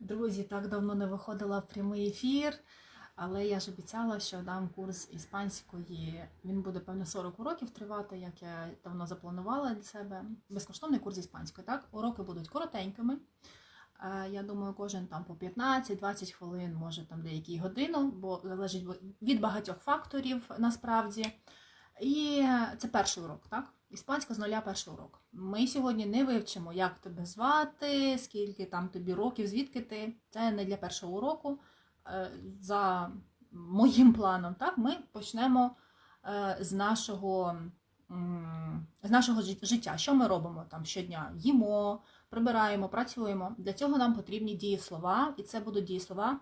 Друзі, так давно не виходила в прямий ефір, але я ж обіцяла, що дам курс іспанської. Він буде, певно, 40 уроків тривати, як я давно запланувала для себе. Безкоштовний курс іспанської. Так, уроки будуть коротенькими. Е, Я думаю, кожен там по 15-20 хвилин, може там деякі годину, бо залежить від багатьох факторів насправді. І це перший урок, так? Іспанська з нуля перший урок. Ми сьогодні не вивчимо, як тебе звати, скільки там тобі років, звідки ти. Це не для першого уроку. Е, За моїм планом, так, ми почнемо е, з нашого, з нашого життя. Що ми робимо там щодня? Їмо, прибираємо, працюємо. Для цього нам потрібні дієслова, і це будуть дієслова е,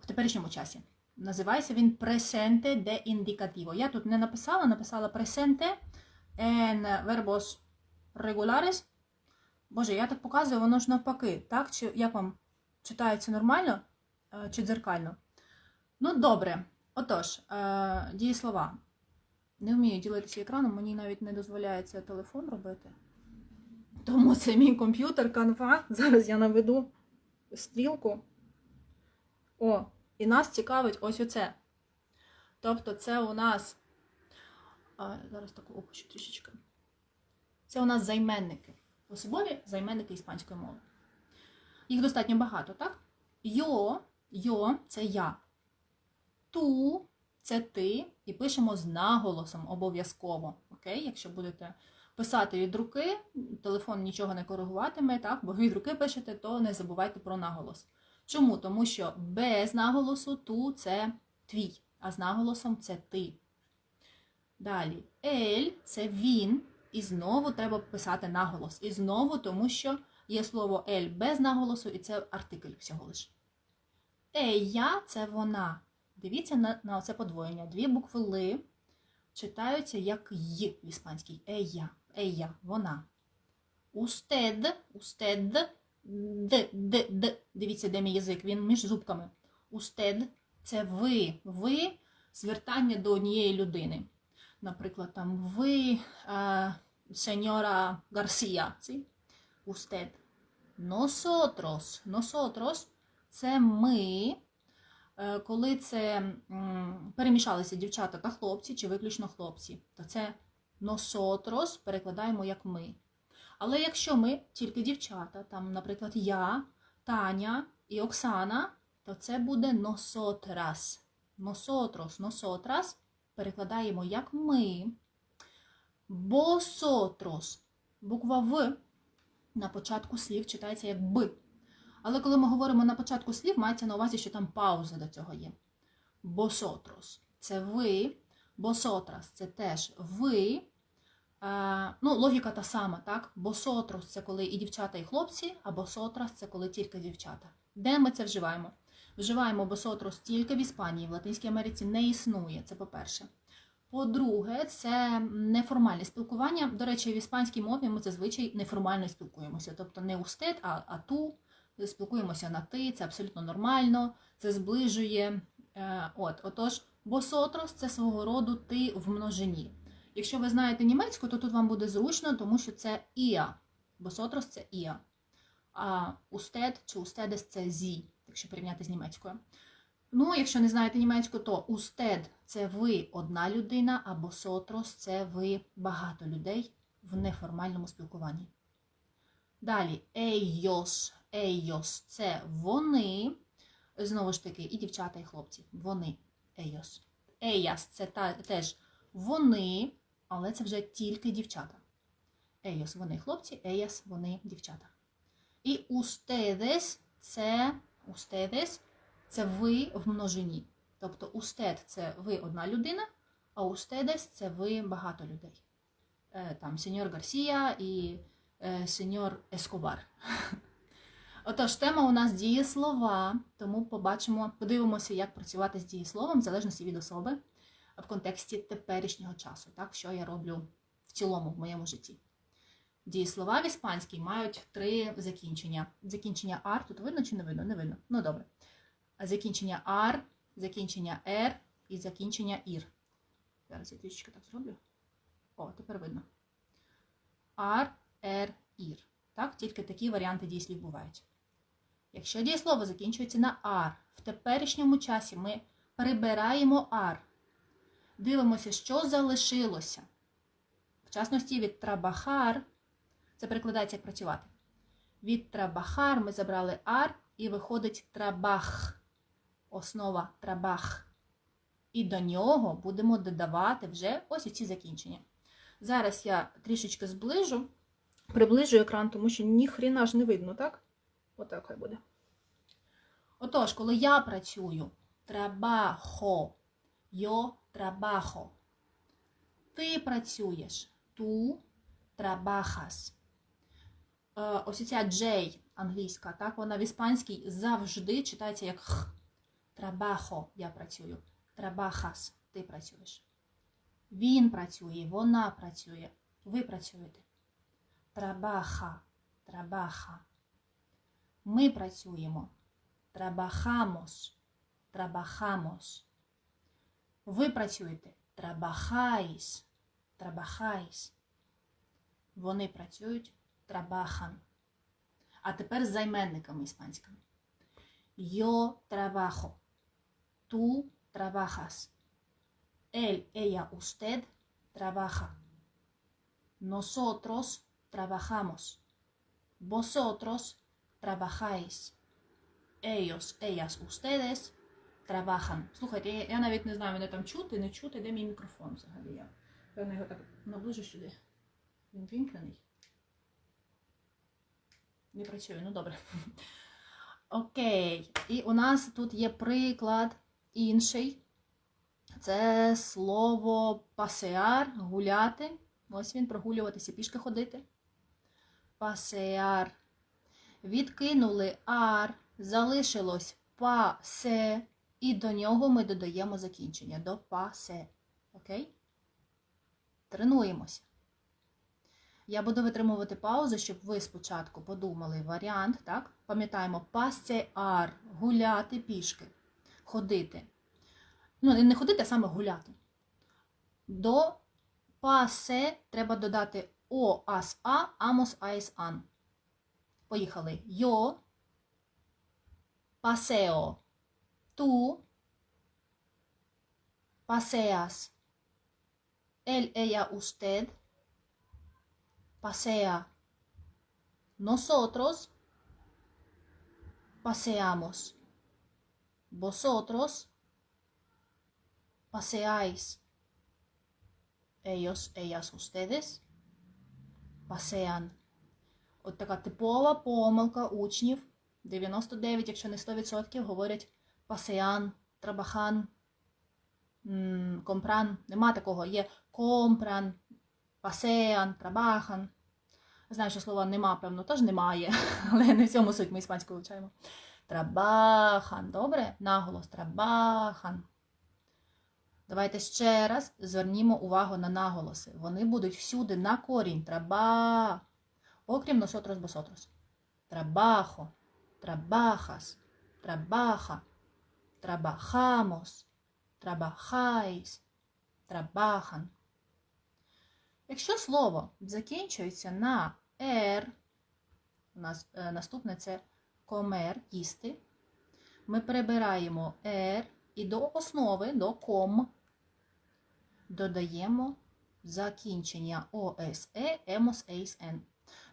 в теперішньому часі. Називається він presente de indicativo. Я тут не написала, написала presente en verbos regulares. Боже, я так показую, воно ж навпаки, так? Чи як вам читається нормально е, чи дзеркально? Ну, добре. Отож, е, дієслова. Не вмію ділитися екраном, мені навіть не дозволяється телефон робити. Тому це мій комп'ютер, канва. Зараз я наведу стрілку. О, і нас цікавить ось оце. Тобто, це у нас. А, зараз таку опущу трішечки. Це у нас займенники. Особові займенники іспанської мови. Їх достатньо багато, так? Йо, йо це я. Ту це ти. І пишемо з наголосом обов'язково. Окей? Якщо будете писати від руки, телефон нічого не коригуватиме, так? Бо від руки пишете, то не забувайте про наголос. Чому? Тому що без наголосу ту це твій, а з наголосом це ти. Далі, ель це він, і знову треба писати наголос. І знову, тому що є слово ель без наголосу, і це артикль всього лиш. Ея це вона. Дивіться на, на це подвоєння. Дві букви Ли читаються як й в іспанській. Ея, ея, вона. Устед, устед, д, д, д. Дивіться, де мій язик, він між зубками. Устед це ви, ви звертання до однієї людини. Наприклад, там ви, е, сеньора Гарсія. Устед. Nosotros. Nosotros – це ми. Е, Коли це перемішалися дівчата та хлопці, чи виключно хлопці, то це nosotros перекладаємо як ми. Але якщо ми тільки дівчата, там, наприклад, я, Таня і Оксана, то це буде nosotras. Nosotros, nosotras перекладаємо як ми. Vosotros. Буква В на початку слів читається як Б. Але коли ми говоримо на початку слів, мається на увазі, що там пауза до цього є. Vosotros – це ви. Vosotras – це теж ви. Е, ну, логіка та сама, так? Босотрос це коли і дівчата, і хлопці, а босотрас це коли тільки дівчата. Де ми це вживаємо? Вживаємо босотрос тільки в Іспанії, в Латинській Америці не існує, це по-перше. По-друге, це неформальне спілкування. До речі, в іспанській мові ми зазвичай неформально спілкуємося. Тобто не устет, а, а ту. Спілкуємося на ти, це абсолютно нормально, це зближує. Е, от, Отож, босотрос це свого роду ти в множині. Якщо ви знаєте німецьку, то тут вам буде зручно, тому що це іа. Босотрос це іа. А устед чи устедес це зі, якщо порівняти з німецькою. Ну, якщо не знаєте німецьку, то устед це ви одна людина, а босотрос це ви багато людей в неформальному спілкуванні. Далі, ellos, ellos – це вони. Знову ж таки, і дівчата, і хлопці. Вони. Ellos. Ellas – це та, теж вони, але це вже тільки дівчата. Ellos – вони хлопці, ellas – вони дівчата. І ustedes – це ustedes – це ви в множині. Тобто устед це ви одна людина, а ustedes – це ви багато людей. Е, Там сеньор Гарсія і е, сеньор Ескобар. Отож, тема у нас дієслова, тому побачимо, подивимося, як працювати з дієсловом, в залежності від особи в контексті теперішнього часу, так, що я роблю в цілому в моєму житті. Дієслова в іспанській мають три закінчення. Закінчення ар, тут видно чи не видно? Не видно. Ну добре. Закінчення ар, закінчення ер і закінчення ір. Зараз я трішечки так зроблю. О, тепер видно. Ар, ер, ір. Так, тільки такі варіанти дієслів бувають. Якщо дієслово закінчується на ар, в теперішньому часі ми прибираємо ар. Дивимося, що залишилося. В частності від трабахар, це перекладається як працювати. Від трабахар ми забрали ар і виходить трабах. Основа трабах. І до нього будемо додавати вже ось ці закінчення. Зараз я трішечки зближу, приближу екран, тому що ніхріна ж не видно, так? Отак хай буде. Отож, коли я працюю, трабахо, йо трабахо. Ти працюєш, ту трабахас. Е, ось ця J англійська, так, вона в іспанській завжди читається як х. Трабахо, я працюю. Трабахас, ти працюєш. Він працює, вона працює, ви працюєте. Трабаха, трабаха. Ми працюємо. Трабахамос, трабахамос. Ви працюєте. Трабахайс, трабахайс. Вони працюють. Трабахан. А тепер з займенниками іспанськими. Yo trabajo. Tú trabajas. Él, ella, usted trabaja. Nosotros trabajamos. Vosotros trabajáis. Ellos, ellas, ustedes trabajan. Слухайте, я, я навіть не знаю, мене там чути, не чути, де мій мікрофон взагалі. Я певно його так наближу сюди. Він вімкнений. Не працює, ну добре. Окей. І у нас тут є приклад інший. Це слово пасеар, гуляти. Ось він, прогулюватися, пішки ходити. Пасеар. Відкинули ар, залишилось пасе, і до нього ми додаємо закінчення до пасе. Окей? Тренуємося. Я буду витримувати паузу, щоб ви спочатку подумали варіант, так? Пам'ятаємо, пасеар, гуляти пішки, ходити. Ну, не ходити, а саме гуляти. До пасе треба додати о, ас, а, амос, айс, ан. Поїхали. Йо, пасео, ту, пасеас, ель, ella, usted, pasea. Nosotros paseamos. Vosotros paseáis. Ellos, ellas, ustedes pasean. От така типова помилка учнів. 99, якщо не 100%, говорять пасеян, трабахан, компран. Нема такого. Є компран, пасеан, трабахан. Знаю, що слова нема, певно, теж немає, але не в цьому суть ми іспанську вивчаємо. Трабахан. Добре? Наголос трабахан. Давайте ще раз звернімо увагу на наголоси. Вони будуть всюди на корінь. Траба. Окрім носотрос босотрос. Трабахо. Трабахас. Трабаха. Трабахамос. Трабахайс. Трабахан. Якщо слово закінчується на «ер», у нас е, наступне це комер, їсти, ми перебираємо «ер» і до основи, до ком додаємо закінчення ОСЕ, емос, ейс, ен.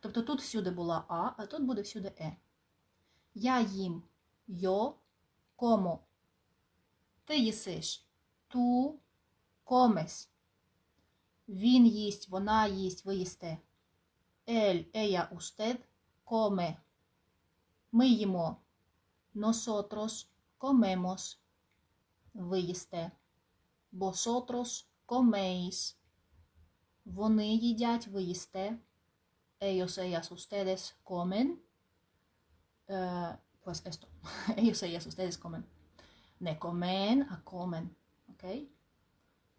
Тобто тут всюди була А, а тут буде всюди Е. Я їм йо, комо. Ти їсиш ту комес. Він їсть, вона їсть, ви їсте. Ель, ея, устед, коме. Ми їмо. Nosotros comemos. Ви їсте. Vosotros coméis. Вони їдять, ви їсте. Ellos, ellas, ustedes comen. Eh, pues esto. Ellos, ellas, ustedes comen. Не comen, а comen. ¿Ok?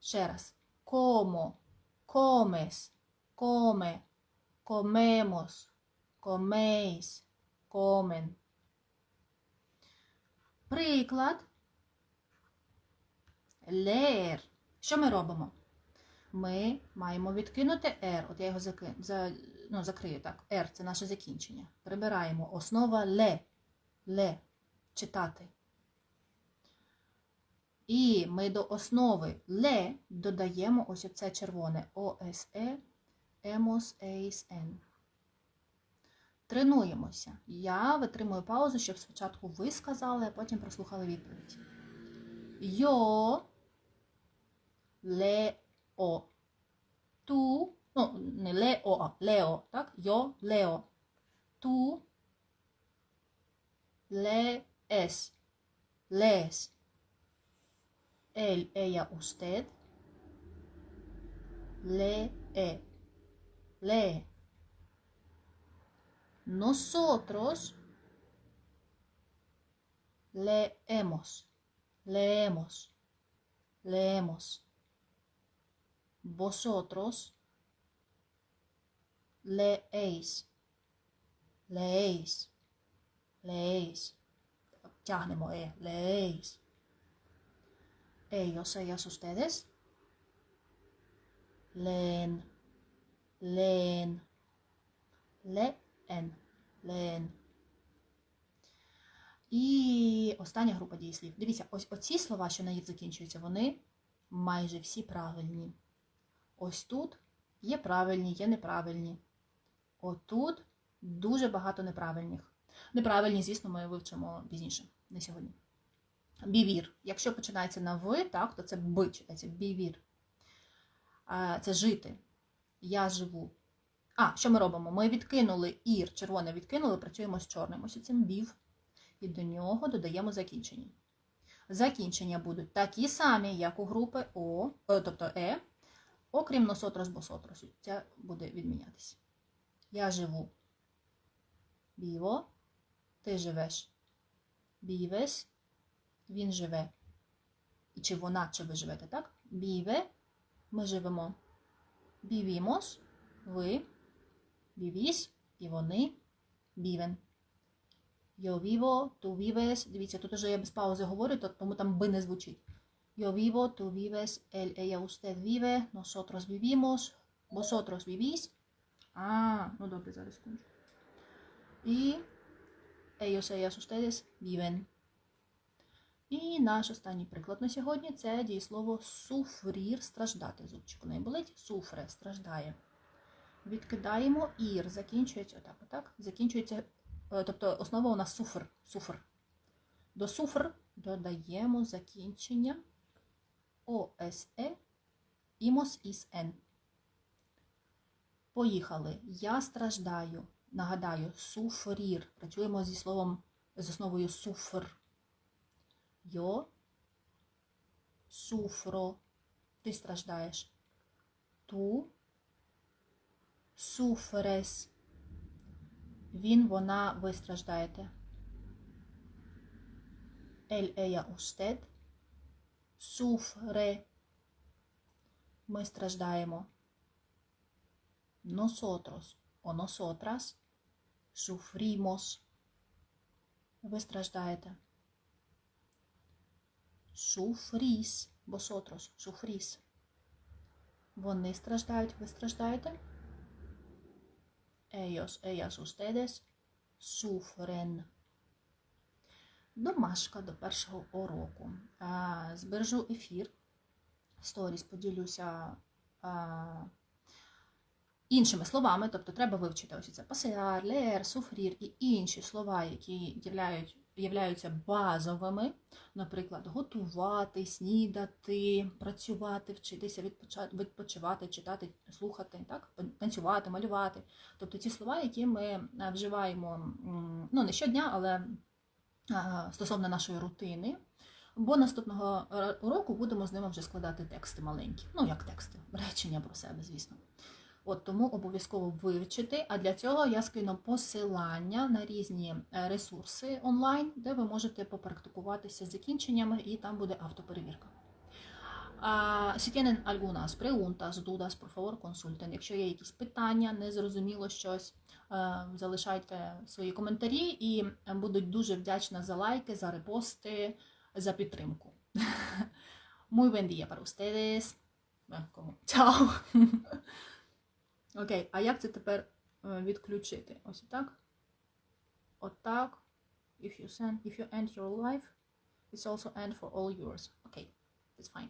Ще раз. Como. Comes. Come. Comemos. Coméis. Comen. Приклад. Leer. Що ми робимо? Ми маємо відкинути R. От я його заки... за... ну, закрию так. R це наше закінчення. Прибираємо основа ле. ле читати. І ми до основи ле додаємо ось оце червоне ОСЕ, емос, ейс, ен. Тренуємося. Я витримую паузу, щоб спочатку ви сказали, а потім прослухали відповідь. Йо лео. Ту, ну, не лео, а лео, так? Йо лео. Ту леес. Леес. él, ella, usted. Le. E, le. Nosotros leemos, leemos, leemos. Vosotros leéis, leéis, leéis. Eh, leéis. Ellos, ellas, ustedes. Leen. Leen. Leen. Leen. І остання група дієслів. Дивіться, ось оці слова, що на їх закінчуються, вони майже всі правильні. Ось тут є правильні, є неправильні. Отут дуже багато неправильних. Неправильні, звісно, ми вивчимо пізніше, не сьогодні. Бівір. Якщо починається на ви, так, то це б читається. Бівір. Це жити. Я живу. А, що ми робимо? Ми відкинули ір, червоне відкинули, працюємо з чорним. Ось цим бів. І до нього додаємо закінчення. Закінчення будуть такі самі, як у групи О, е, тобто Е, окрім носотрос босотрос. Це буде відмінятися. Я живу. Біво. Ти живеш. Бівес. Він живе. І чи вона, чи ви живете, так? Біве. Ми живемо. Бівімос. Ви. Бівіс. І вони. Бівен. Yo vivo, tú vives. Дивіться, тут уже я без паузи говорю, тому там би не звучить. Yo vivo, tú vives, él, ella, usted vive, nosotros vivimos, vosotros vivís. А, ну добре, зараз секунду. І ellos, ellas, ustedes viven. І наш останній приклад на сьогодні це дієслово суфрір страждати. Зубчик у болить. Суфре страждає. Відкидаємо ір, закінчується отак, отак. Закінчується, е, тобто основа у нас суфр. суфр. До суфр додаємо закінчення ОСЕ імос із Н. Поїхали. Я страждаю. Нагадаю, суфрір. Працюємо зі словом з основою суфр. Йо суфро. Ти страждаєш. Ту суфрес. Він, вона, ви страждаєте. Ель, ея, устед. Суфре. Ми страждаємо. Nosotros o nosotras sufrimos. Ви страждаєте. Sufrís. Vosotros. Sufrís. Вони страждають, ви страждаєте. Ellos, ellas, ustedes sufren. Домашка до першого уроку. Збережу ефір. Сторіс поділюся іншими словами, тобто треба вивчити ось це пасеар, леер, суфрір і інші слова, які являють, являються базовими, наприклад, готувати, снідати, працювати, вчитися, відпочивати, читати, слухати, так? танцювати, малювати. Тобто ці слова, які ми е, вживаємо ну, не щодня, але стосовно нашої рутини. Бо наступного е, уроку будемо з ними вже складати тексти маленькі. Ну, як тексти, речення про себе, звісно. От тому обов'язково вивчити. А для цього я скину посилання на різні е, ресурси онлайн, де ви можете попрактикуватися з закінченнями, і там буде автоперевірка. Si tienen algunas preguntas, dudas, por favor, consulten. Якщо є якісь питання, не зрозуміло щось, е, залишайте свої коментарі і будуть дуже вдячна за лайки, за репости, за підтримку. Muy buen día para ustedes. Чао! Окей, а як це тепер е, відключити? Ось так. Отак. If you send, if you end your life, it's also end for all yours. Okay, it's fine.